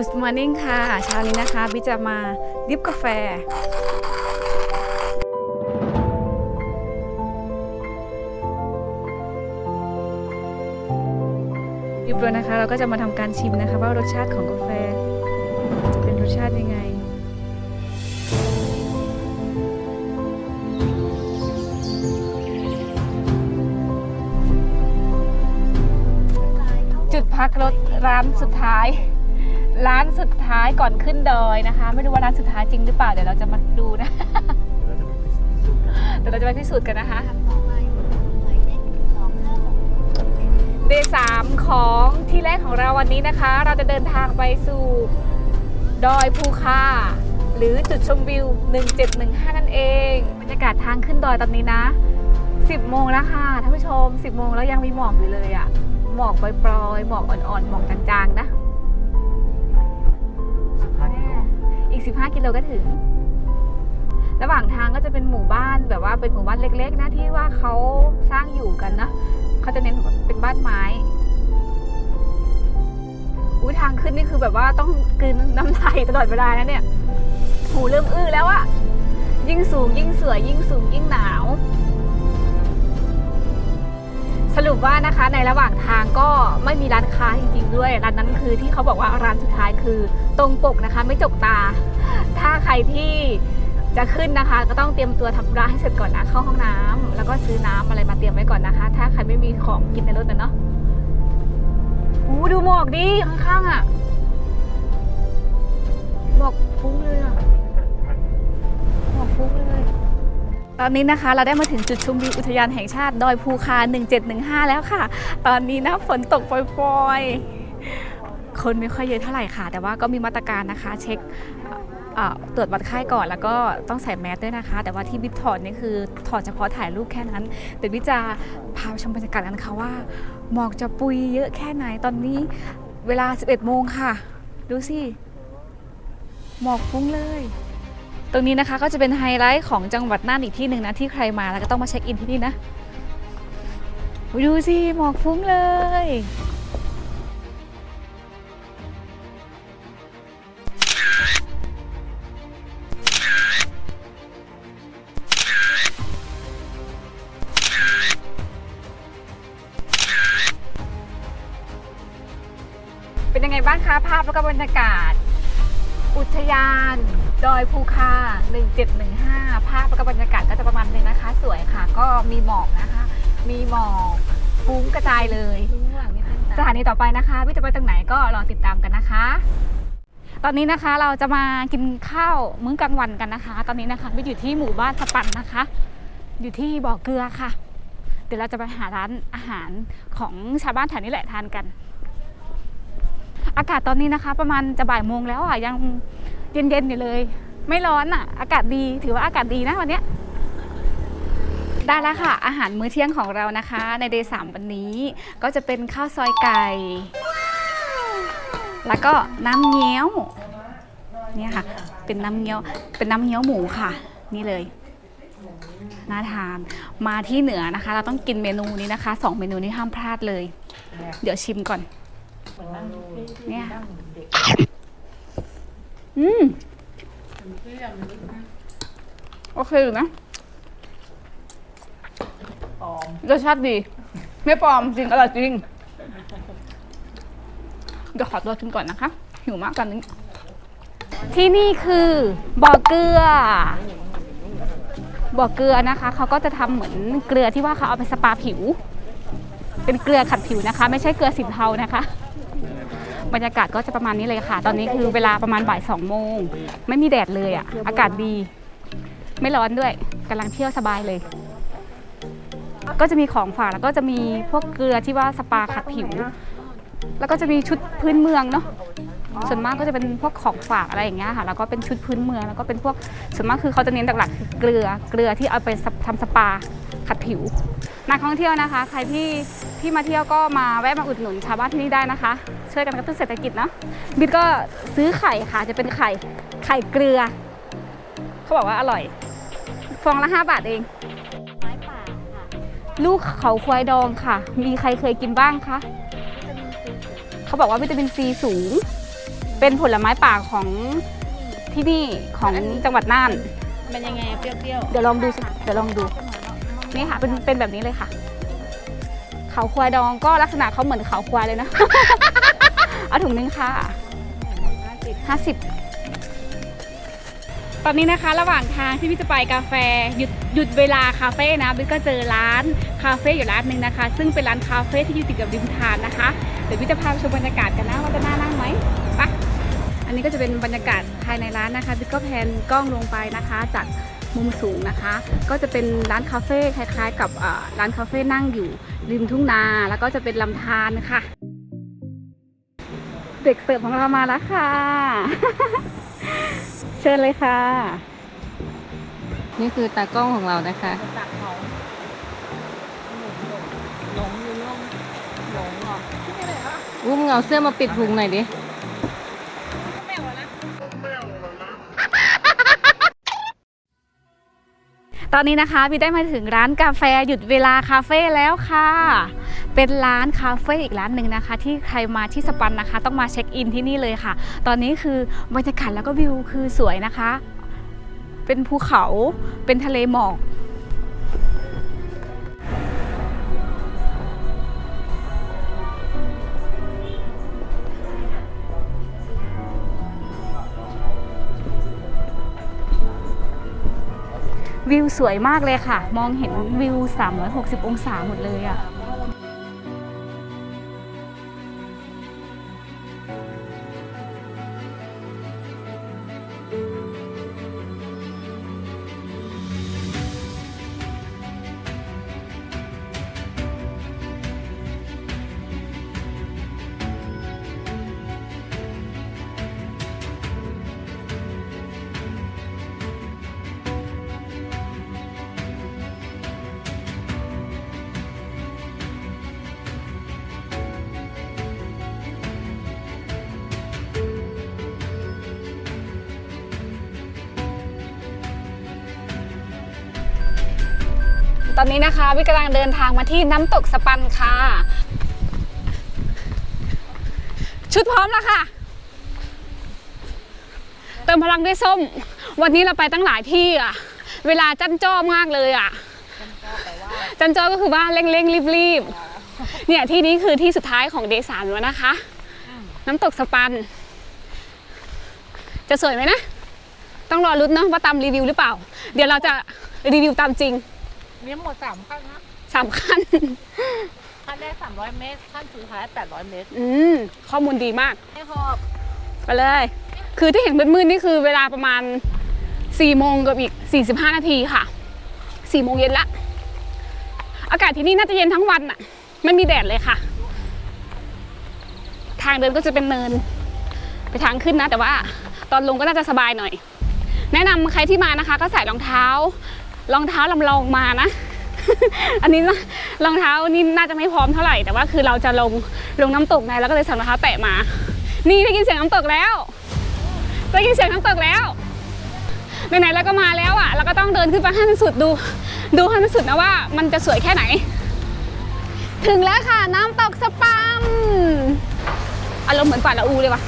Good morning ค่ะเช้านี้นะคะบิจะมาดริบกาแฟ ดิบแล้วนะคะ เราก็จะมาทำการชิมนะคะ ว่ารสชาติของกาแฟ จะเป็นรสชาติยังไงจุดพักรถร้านสุดท้าย ร้านสุดท้ายก่อนขึ้นดอยนะคะ ไม่รู้ว่าร้านสุดท้ายจริงหรือเปล่าเดี๋ยวเราจะมาดูนะเดี๋ยวเราจะไปพิสูจน์กันนะคะ เดย์สามของที่แรกของเราวันนี้นะคะ เราจะเดินทางไปสู่ดอยภูคา หรือจุดชมวิว 1715 นั่นเองบรรยากาศทางขึ้นดอยตอนนี้นะ 10 โมงแล้วค่ะท่านผู้ชม 10 โมงแล้วยังมีหมอกอยู่เลยอะหมอกปลอยๆหมอกอ่อนๆหมอกจางๆนะ อีก 15 กิโลก็ถึง ระหว่างทางก็จะเป็นหมู่บ้านแบบว่าเป็นหมู่บ้านเล็ก ๆ นะที่ว่าเขาสร้างอยู่กันนะเขาจะเน้นเป็นบ้านไม้อุ้ยทางขึ้นนี่คือแบบว่าต้องกลืนน้ำลายตลอดเวลานะเนี่ยหูเริ่มอื้อแล้วอะยิ่งสูงยิ่งสวยยิ่งสูงยิ่งหนาว สรุปว่านะคะในระหว่างทางก็ไม่มีร้านค้าจริงๆด้วยร้านนั้นคือที่เขาบอกว่าร้านสุดท้ายคือตรงปกนะคะ ไม่จกตา ถ้าใครที่จะขึ้นนะคะ ก็ต้องเตรียมตัวทำร้านให้เสร็จก่อนนะเข้าห้องน้ำแล้วก็ซื้อน้ำอะไรมาเตรียมไว้ก่อนนะคะ ถ้าใครไม่มีของกินในรถนะเนาะอู้ดูหมอกดิข้างๆอะหมอกฟุ้งเลยอะหมอกฟุ้งเลย ตอนนี้นะคะเราได้มาถึงจุดชมวิวอุทยานแห่งชาติดอยภูคา 1715 แล้วค่ะ ตอนนี้นะฝนตกปล่อยๆ คนไม่ค่อยเยอะเท่าไหร่ค่ะ แต่ว่าก็มีมาตรการนะคะเช็คตรวจวัดไข้ก่อนแล้วก็ต้องใส่แมสด้วยนะคะ แต่ว่าที่บิ๊กถอดนี่คือถอดเฉพาะถ่ายรูปแค่นั้น เดี๋ยวบิ๊กจะพาชมบรรยากาศกันค่ะว่า หมอกจะปุยเยอะแค่ไหนตอนนี้เวลา 11 โมงค่ะ ดูสิ หมอกฟุ้งเลย ตรงนี้นะคะก็จะเป็นไฮไลท์ของจังหวัดน่านอีกที่หนึ่งนะที่ใครมาแล้วก็ต้องมาเช็คอินที่นี่นะดูสิหมอกฟุ้งเลยเป็นยังไงบ้างคะภาพแล้วก็บรรยากาศ อุทยาน ดอยภูคา 1715 ภาพแล้วก็บรรยากาศก็จะประมาณนี้นะคะ สวยค่ะ ก็มีหมอกนะคะ มีหมอกฟุ้งกระจายเลยสถานีต่อไปนะคะพี่จะไปตรงไหนก็รอติดตามกันนะคะ ตอนนี้นะคะเราจะมากินข้าวมื้อกลางวันกันนะคะ ตอนนี้นะคะพี่อยู่ที่หมู่บ้านสปันนะคะ อยู่ที่บ่อเกลือค่ะ เดี๋ยวเราจะไปหาร้านอาหารของชาวบ้านแถวนี้แหละทานกัน อากาศตอนนี้นะคะ ประมาณจะบ่ายโมงแล้วอะยัง เย็นๆอยู่เลย ไม่ร้อนอะ อากาศดีถือว่าอากาศดีนะวันเนี้ยได้แล้วค่ะ อาหารมื้อเที่ยงของเรานะคะ ในเดย์สามวันนี้ ก็จะเป็นข้าวซอยไก่ แล้วก็น้ำเงี้ยวเนี่ยค่ะ เป็นน้ำเงี้ยวเป็นน้ำเงี้ยวหมูค่ะ นี่เลยน่าทานมาที่เหนือนะคะ เราต้องกินเมนูนี้นะคะสองเมนูนี้ห้ามพลาดเลย เดี๋ยวชิมก่อนเนี่ย อืมโอเคอยู่นะรสชาติดี ไม่ปลอมจริงอร่อยจริง เดี๋ยวขอตัวกินก่อนนะคะ หิวมากตอนนี้ ที่นี่คือบ่อเกลือ บ่อเกลือนะคะ เขาก็จะทำเหมือนเกลือที่ว่าเขาเอาไปสปาผิว เป็นเกลือขัดผิวนะคะ ไม่ใช่เกลือสินเทานะคะ บรรยากาศก็จะประมาณนี้เลยค่ะ ตอนนี้คือเวลาประมาณบ่ายสองโมง ไม่มีแดดเลยอะ่ะ อากาศดี ไม่ร้อนด้วยกำลังเที่ยวสบายเลย ก็จะมีของฝากแล้วก็จะมีพวกเกลือที่ว่าสปาขัดผิว แล้วก็จะมีชุดพื้นเมืองเนาะส่วนมากก็จะเป็นพวกของฝากอะไรอย่างเงี้ยค่ะ แล้วก็เป็นชุดพื้นเมือง แล้วก็เป็นพวก ส่วนมากคือเขาจะเน้นหลักๆคือเกลือ เกลือที่เอาไปทำสปาขัดผิว นักท่องเที่ยวนะคะ ใครที่ ที่มาเที่ยวก็มาแวะมาอุดหนุนชาวบ้านที่นี่ได้นะคะ ช่วยกันกระตุ้นเศรษฐกิจเนาะบิดก็ซื้อไข่ค่ะ จะเป็นไข่ไข่เกลือ เขาบอกว่าอร่อย ฟองละ5บาทเอง ไม้ป่าค่ะลูกเขาควายดองค่ะ มีใครเคยกินบ้างคะจะมีซีฟู้ดเขาบอกว่าวิตามินซีสูงมเป็นผลไม้ป่าของที่นี่ของจังหวัดน่านเป็นยังไงเปรี้ยวเดี๋ยวลองดูสิเดี๋ยวลองดูนี่ค่ะ เป็นเป็นแบบนี้เลยค่ะ เขาควายดองก็ลักษณะเขาเหมือนเขาควายเลยนะ เอาถุงนึงค่ะห้าสิบตอนนี้นะคะระหว่างทางที่พี่จะไปกาแฟหยุดหยุดเวลาคาเฟ่นะบิ๊กก็เจอร้านคาเฟ่อยู่ร้านหนึ่งนะคะ ซึ่งเป็นร้านคาเฟ่ที่อยู่ติดกับริมทานนะคะ เดี๋ยวพี่จะพาชมบรรยากาศกันนะว่าจะน่านั่งไหมไปอันนี้ก็จะเป็นบรรยากาศภายในร้านนะคะบิ๊กก็แพนกล้องลงไปนะคะ จาก มุมสูงนะคะ ก็จะเป็นร้านคาเฟ่คล้ายๆ กับเอ่อร้านคาเฟ่นั่งอยู่ริมทุ่งนา แล้วก็จะเป็นลำธารค่ะ เด็กเสิร์ฟของเรามาแล้วค่ะ เชิญเลยค่ะ นี่คือตากล้องของเรานะคะๆจากเขาหลงอยู่ลงหลงเหรออุ้มเงเอาเสื้อมาปิดพุงหน่อยดิ ตอนนี้นะคะพี่ได้มาถึงร้านกาแฟหยุดเวลาคาเฟ่แล้วค่ะ เป็นร้านคาเฟ่อีกร้านหนึ่งนะคะ ที่ใครมาที่สปันนะคะ ต้องมาเช็คอินที่นี่เลยค่ะ ตอนนี้คือบรรยากาศแล้วก็วิวคือสวยนะคะ เป็นภูเขาเป็นทะเลหมอก วิวสวยมากเลยค่ะ มองเห็นวิว 360 องศาหมดเลยอะ่ะ ตอนนี้นะคะวิกำลังเดินทางมาที่น้ำตกสปันค่ะ ชุดพร้อมแล้วค่ะ เติมพลังด้วยส้ม วันนี้เราไปตั้งหลายที่อะ เวลาจันจ้อมากเลยอะ จันจ้อก็คือว่าเร่งเร่งรีบรีบๆเนี่ยที่นี้คือที่สุดท้ายของเดสามแล้วนะคะ น้ำตกสปัน จะสวยไหมนะ ต้องรอรุ้นเนาะว่าตามรีวิวหรือเปล่า เดี๋ยวเราจะรีวิวตามจริง นี่หมดสามขั้นนะสามขั้น ขั้นแรกสามร้อยเมตร ขั้นสุดท้ายแปดร้อยเมตร อืมข้อมูลดีมาก ให้หอบไปเลย คือที่เห็นมืดๆนี่คือเวลาประมาณ4โมงกับอีก 45 นาทีค่ะ4โมงเย็นละ อากาศที่นี่น่าจะเย็นทั้งวันอะไม่มีแดดเลยค่ะ ทางเดินก็จะเป็นเนิน ไปทางขึ้นนะ แต่ว่าตอนลงก็น่าจะสบายหน่อย แนะนำใครที่มานะคะ ก็ใส่รองเท้า รองเท้าลำลองมานะ อันนี้นะรองเท้านี่น่าจะไม่พร้อมเท่าไหร่แต่ว่าคือเราจะลงลงน้ำตกไงแล้วก็เลยใส่รองเท้าแตะมา นี่ได้ยินเสียงน้ำตกแล้วได้ยินเสียงน้ำตกแล้วไหนๆแล้วก็มาแล้วอะเราก็ต้องเดินขึ้นไปให้มันสุดดู ดูให้มันสุดนะว่า มันจะสวยแค่ไหน ถึงแล้วค่ะน้ำตกสปัมอารมณ์เหมือนป่าละอูเลยว่ะ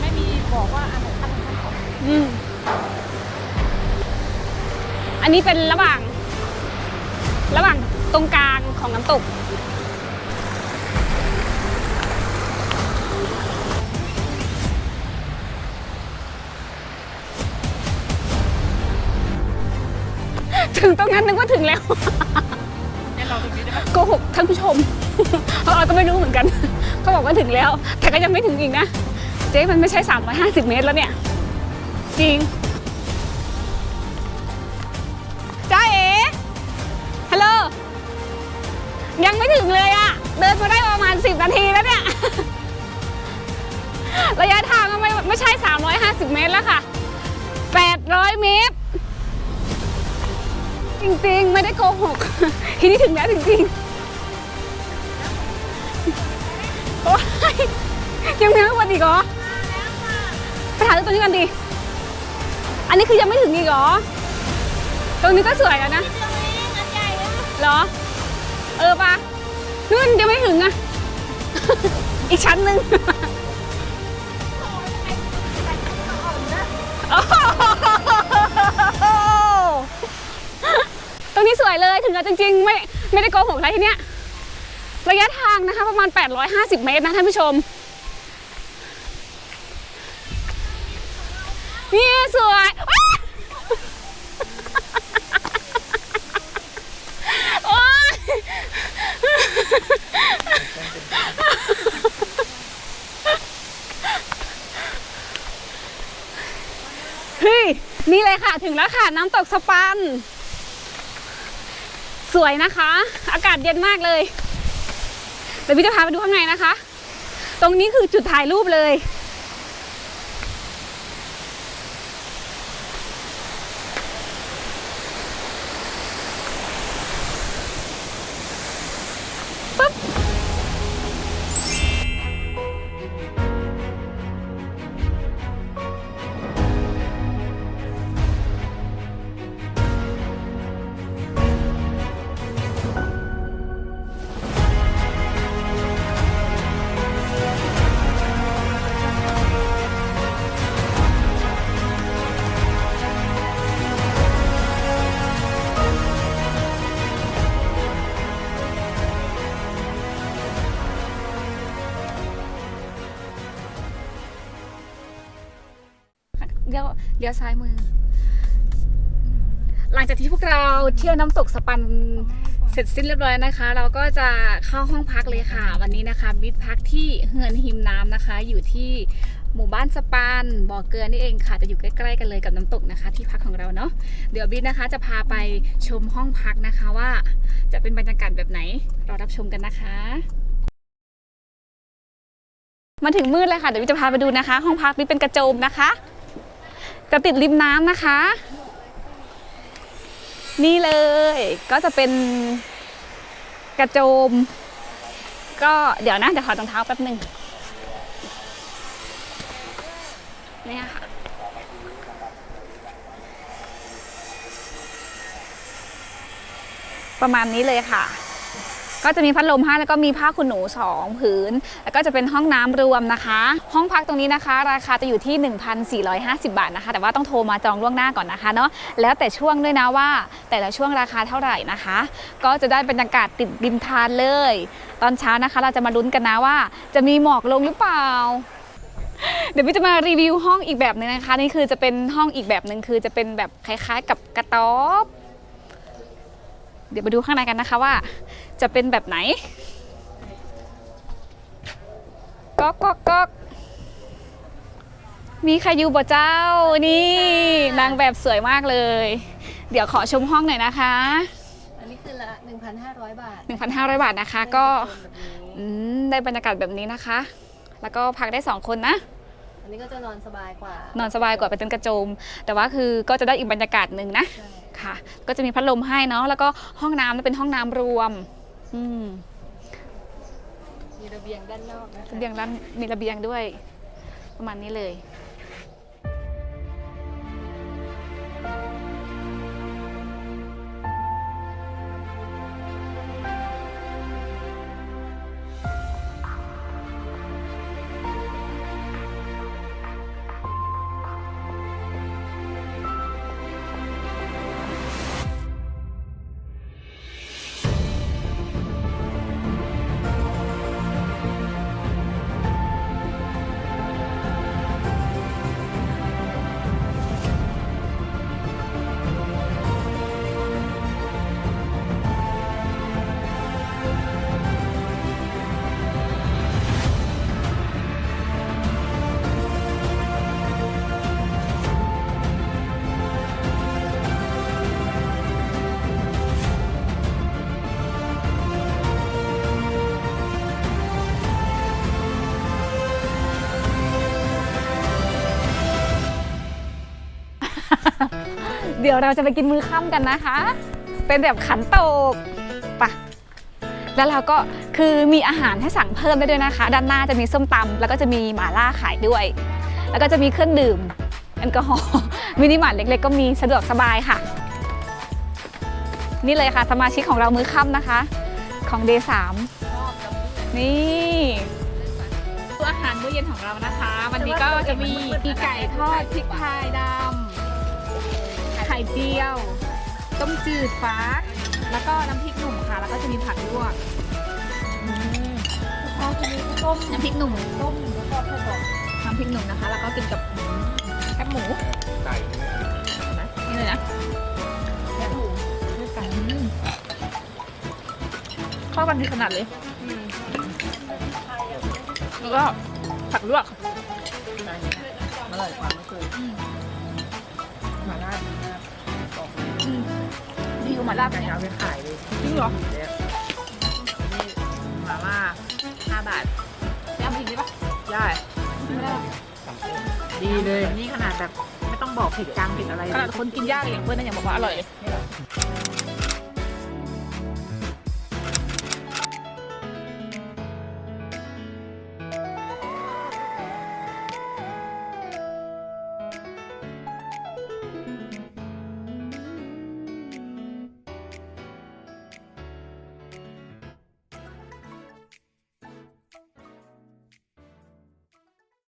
ไม่มีบอกว่าอันไหนขั้นไหนขั้นอืม อันนี้เป็นระหว่าง ระหว่างตรงกลางของน้ำตก ถึงตรงนั้นนึกว่าถึงแล้วเนี่ยเราตรงนี้ได้ไหมโกหกท่านผู้ชม เพราะเราก็ไม่รู้เหมือนกันเขาบอกว่าถึงแล้ว แต่ก็ยังไม่ถึงอีกนะ เจ๊มันไม่ใช่ 350 เมตรแล้วเนี่ย จริง ยังไม่ถึงเลยอะเดินมาได้ประมาณ 10 นาทีแล้วเนี่ย ระยะทางก็ไม่ไม่ใช่ 350 เมตรแล้วค่ะ 800 เมตร จริงๆ ไม่ได้โกหก ทีนี้ถึงแล้วจริงๆ โอ้ยยังไม่วันอีกเหรอไปถ่ายรูปตรงนี้กันดิอันนี้คือยังไม่ถึงอีกเหรอ ตรงนี้ก็สวยแล้วนะเหรอ เออปะนู่นยังไม่ถึงอะอีกชั้นหนึ่งตรงนี้สวยเลยถึงแล้วจริงๆ ไม่ไม่ได้โกหกอะไรทีเนี้ยระยะทางนะคะ ประมาณ 850 เมตรนะท่านผู้ชมนี่สวย เฮ้ย นี่เลยค่ะถึงแล้วค่ะน้ำตกสปัน สวยนะคะ อากาศเย็นมากเลย เดี๋ยวพี่จะพาไปดูข้างในนะคะ ตรงนี้คือจุดถ่ายรูปเลย ลี้ยวเลี้ยวซ้ายมือ หลังจากที่พวกเราเที่ยวน้ำตกสปันเสร็จสิ้นเรียบร้อยนะคะ เราก็จะเข้าห้องพักเลยค่ะ วันนี้นะคะบิทพักที่เฮือนหิมน้ำนะคะ อยู่ที่หมู่บ้านสปันบ่อเกลือนี่เองค่ะ จะอยู่ใกล้ๆกันเลยกับน้ำตกนะคะ ที่พักของเราเนาะเดี๋ยวบิทนะคะจะพาไปชมห้องพักนะคะว่าจะเป็นบรรยากาศแบบไหนรอรับชมกันนะคะ มาถึงมืดเลยค่ะเดี๋ยวบิทจะพาไปดูนะคะ ห้องพักบิทเป็นกระโจมนะคะ จะติดริมน้ำนะคะ นี่เลยก็จะเป็นกระโจม ก็เดี๋ยวนะเดี๋ยวขอรองเท้าแป๊บหนึ่งเนี่ยค่ะประมาณนี้เลยค่ะ ก็จะมีพัดลมให้แล้วก็มีผ้าขนหนูสองผืน แล้วก็จะเป็นห้องน้ำรวมนะคะ ห้องพักตรงนี้นะคะ ราคาจะอยู่ที่ 1,450 บาทนะคะ แต่ว่าต้องโทรมาจองล่วงหน้าก่อนนะคะเนาะแล้วแต่ช่วงด้วยนะว่า แต่ละช่วงราคาเท่าไหร่นะคะ ก็จะได้บรรยากาศติดริมทานเลย ตอนเช้านะคะ เราจะมาลุ้นกันนะว่า จะมีหมอกลงหรือเปล่าเดี๋ยวพี่จะมารีวิวห้องอีกแบบหนึงนะคะ นี่คือจะเป็นห้องอีกแบบหนึ่งคือจะเป็นแบบคล้ายๆ กับกระต๊อบ เดี๋ยวมาดูข้างในกันนะคะว่า จะเป็นแบบไหนก๊อกก๊อกก๊อกมีใครอยู่บ่เจ้านี่นางแบบสวยมากเลย เดี๋ยวขอชมห้องหน่อยนะคะ อันนี้คือละ 1,500 บาท 1,500 บาทนะคะ ก็แบบนี้อืมได้บรรยากาศแบบนี้นะคะ แล้วก็พักได้ 2 คนนะอันนี้ก็จะนอนสบายกว่า นอนสบายกว่าเป็นเต็นท์กระโจม แต่ว่าคือก็จะได้อีกบรรยากาศหนึ่งนะใช่ค่ะ ก็จะมีพัดลมให้เนาะแล้วก็ห้องน้ำเป็นห้องน้ำรวม อืมมีระเบียงด้านนอกนะคะ ระเบียงร้านมีระเบียงด้วย ประมาณนี้เลย เดี๋ยวเราจะไปกินมื้อค่ำกันนะคะ เป็นแบบขันโตกปะแล้วเราก็คือมีอาหารให้สั่งเพิ่มได้ด้วยนะคะ ด้านหน้าจะมีส้มตำแล้วก็จะมีหม่าล่าขายด้วย แล้วก็จะมีเครื่องดื่มแอลกอฮอล์มินิมาร์ทเล็ก ๆ ก็มีสะดวกสบายค่ะ นี่เลยค่ะ สมาชิกของเรามื้อค่ำนะคะ ของ Day 3นี่ตัวอาหารมื้อเย็นของเรานะคะ วันนี้ก็จะมีมีไก่ทอดพริกไทยดำไข่เจียว ต้มจืดฟัก แล้วก็น้ำพริกหนุ่มค่ะ แล้วก็จะมีผักลวกข้าวจะมีต้มน้ำพริกหนุ่ม ต้มแล้วก็ข้าวบอกน้ำพริกหนุ่มนะคะ แล้วก็กินกับแคบหมูไก่นี่เลยนะแค่หมูด้วยกันเข้ากันดีขนาดเลยแล้วก็ผักลวกอร่อยกว่าไม่เคยมา ดีกว่หมาล่าบก่เอาไปขายเลยจริงเหรอนี่มาล่าห้าบาทจะเอาไปอีกได้ปะได้ไม่ได้ดีเลย นี่ขนาดแบบไม่ต้องบอกผิดกลางผิดอะไรขนาดคนกินยากอย่างเพื่อนนะยังบอกว่าอร่อยเลย